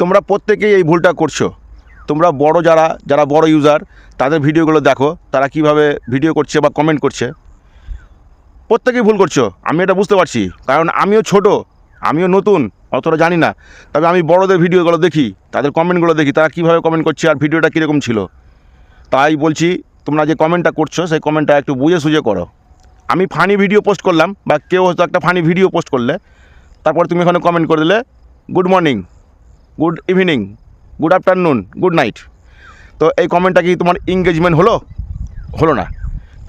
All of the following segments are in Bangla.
তোমরা প্রত্যেকেই এই ভুলটা করছ। তোমরা বড় যারা যারা বড় ইউজার তাদের ভিডিওগুলো দেখো, তারা কীভাবে ভিডিও করছে বা কমেন্ট করছে। প্রত্যেকেই ভুল করছ, আমি এটা বুঝতে পারছি, কারণ আমিও ছোট, আমিও নতুন, অতটা জানি না। তবে আমি বড়দের ভিডিওগুলো দেখি, তাদের কমেন্টগুলো দেখি, তারা কীভাবে কমেন্ট করছে আর ভিডিওটা কীরকম ছিল। তাই বলছি, তোমরা যে কমেন্টটা করছ, সেই কমেন্টটা একটু বুঝে সুঝে করো। আমি ফানি ভিডিও পোস্ট করলাম, বা কেউ হয়তো একটা ফানি ভিডিও পোস্ট করলে, তারপর তুমি এখানে কমেন্ট করে দিলে good morning good evening good afternoon good night তো এই কমেন্টটা কি তোমার এঙ্গেজমেন্ট হলো? হলো না।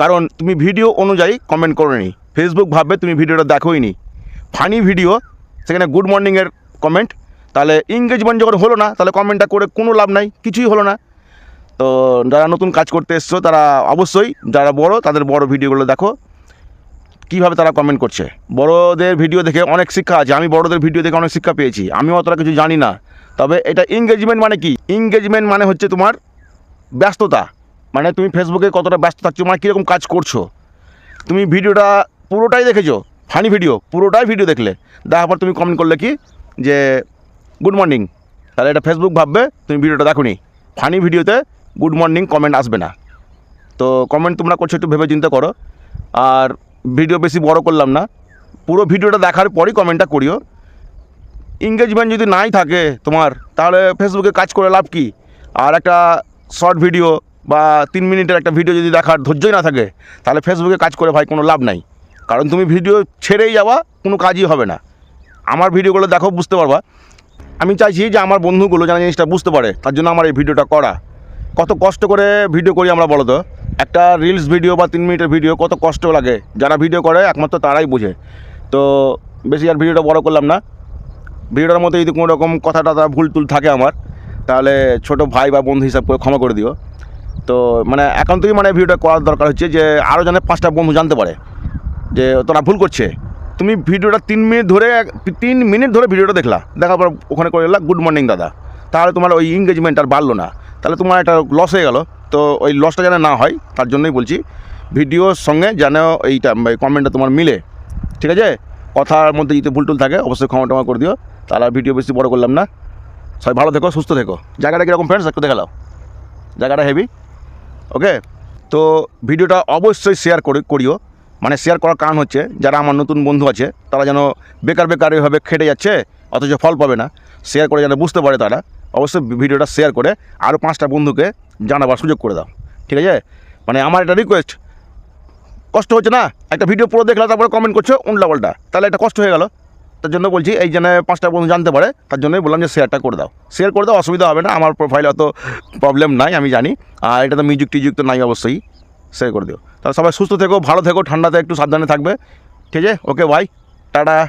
কারণ তুমি ভিডিও অনুযায়ী কমেন্ট করোনি। ফেসবুক ভাববে তুমি ভিডিওটা দেখোই নি ফানি ভিডিও সেখানে গুড মর্নিংয়ের কমেন্ট তাহলে এঙ্গেজমেন্ট যখন হলো না, তাহলে কমেন্টটা করে কোনো লাভ নাই, কিছুই হলো না। তো যারা নতুন কাজ করতে এসছো, তারা অবশ্যই, যারা বড়, তাদের বড় ভিডিওগুলো দেখো। কীভাবে তারা কমেন্ট করছে? বড়দের ভিডিও দেখে অনেক শিক্ষা আছে। আমি বড়দের ভিডিও দেখে অনেক শিক্ষা পেয়েছি। আমি অতটা কিছু জানি না। তবে এটা এঙ্গেজমেন্ট মানে কি? এঙ্গেজমেন্ট মানে হচ্ছে তোমার ব্যস্ততা। মানে তুমি ফেসবুকে কতটা ব্যস্ত থাকছো মানে কীরকম কাজ করছ। তুমি ভিডিওটা পুরোটাই দেখেছ? ফানি ভিডিও পুরোটাই ভিডিও দেখলে। দেখার পর তুমি কমেন্ট করলে কি? যে গুড মর্নিং তাহলে এটা ফেসবুক ভাববে, তুমি ভিডিওটা দেখো ফানি ভিডিওতে গুড মর্নিং কমেন্ট আসবে না। তো কমেন্ট তোমরা করছ, একটু ভেবে চিন্তা করো। আর ভিডিও বেশি বড় করলাম না। পুরো ভিডিওটা দেখার পরই কমেন্টটা করিও। এঙ্গেজমেন্ট যদি নাই থাকে তোমার, তাহলে ফেসবুকে কাজ করে লাভ কি? আর একটা শর্ট ভিডিও বা তিন মিনিটের একটা ভিডিও যদি দেখার ধৈর্যই না থাকে, তাহলে ফেসবুকে কাজ করে ভাই কোনো লাভ নাই। কারণ তুমি ভিডিও ছেড়েই যাওয়া, কোনো কাজই হবে না। আমার ভিডিওগুলো দেখো, বুঝতে পারবা। আমি চাইছি যে আমার বন্ধুগুলো যেন জিনিসটা বুঝতে পারে, তার জন্য আমার এই ভিডিওটা করা। কত কষ্ট করে ভিডিও করি আমরা বলো তো? একটা রিলস ভিডিও বা তিন মিনিটের ভিডিও কত কষ্ট লাগে। যারা ভিডিও করে, একমাত্র তারাই বোঝে। তো বেশি আর ভিডিওটা বড় করলাম না। ভিডিওটার মধ্যে যদি কোনো রকম কথা টথা ভুল টুল থাকে আমার, তাহলে ছোট ভাই বা বন্ধু হিসাব করে ক্ষমা করে দিও। তো মানে এখন থেকে মানে ভিডিওটা করার দরকার হচ্ছে যে আরও যেন পাঁচটা বন্ধু জানতে পারে যে, তোরা ভুল করছে। তুমি ভিডিওটা তিন মিনিট ধরে, তিন মিনিট ধরে ভিডিওটা দেখলা। দেখার পর ওখানে করে গুড মর্নিং দাদা। তাহলে তোমার ওই এঙ্গেজমেন্ট আর বাড়লো না। তাহলে তোমার একটা লস হয়ে গেল। তো ওই লসটা যেন না হয়, তার জন্যই বলছি। ভিডিওর সঙ্গে যেন এইটা কমেন্টটা তোমার মিলে। ঠিক আছে? কথার মধ্যে যদি ভুল টুল থাকে, অবশ্যই ক্ষমা টমা করে দিও। তাহলে ভিডিও বেশি বড় করলাম না। সবাই ভালো থেকো, সুস্থ থেকো। জায়গাটা কীরকম ফ্রেন্ডস একটু দেখালাও জায়গাটা হেভি ওকে তো ভিডিওটা অবশ্যই শেয়ার করে, করিও। মানে শেয়ার করার কারণ হচ্ছে, যারা আমার নতুন বন্ধু আছে, তারা যেন বেকার বেকার এভাবে খেটে যাচ্ছে, অথচ ফল পাবে না। শেয়ার করে যেন বুঝতে পারে তারা। অবশ্যই ভিডিওটা শেয়ার করে। আরও পাঁচটা বন্ধুকে জানাবার সুযোগ করে দাও। ঠিক আছে? মানে আমার একটা রিকোয়েস্ট কষ্ট হচ্ছে না? একটা ভিডিও পুরো দেখলে, তারপরে কমেন্ট করছ উল্টা তাহলে একটা কষ্ট হয়ে গেল। তার জন্য বলছি, এই জন্য পাঁচটা বন্ধু জানতে পারে, তার জন্যই বললাম যে শেয়ারটা করে দাও। শেয়ার করে দাও, অসুবিধা হবে না। আমার প্রোফাইলে অত প্রবলেম নাই, আমি জানি। আর এটা তো মিউজিক টিউজিক তো নাই অবশ্যই। শেয়ার করে দিও। তাহলে সবাই সুস্থ থেকো, ভালো থেকো, ঠান্ডাতে একটু সাবধানে থাকবে। ঠিক আছে? Okay bye tata.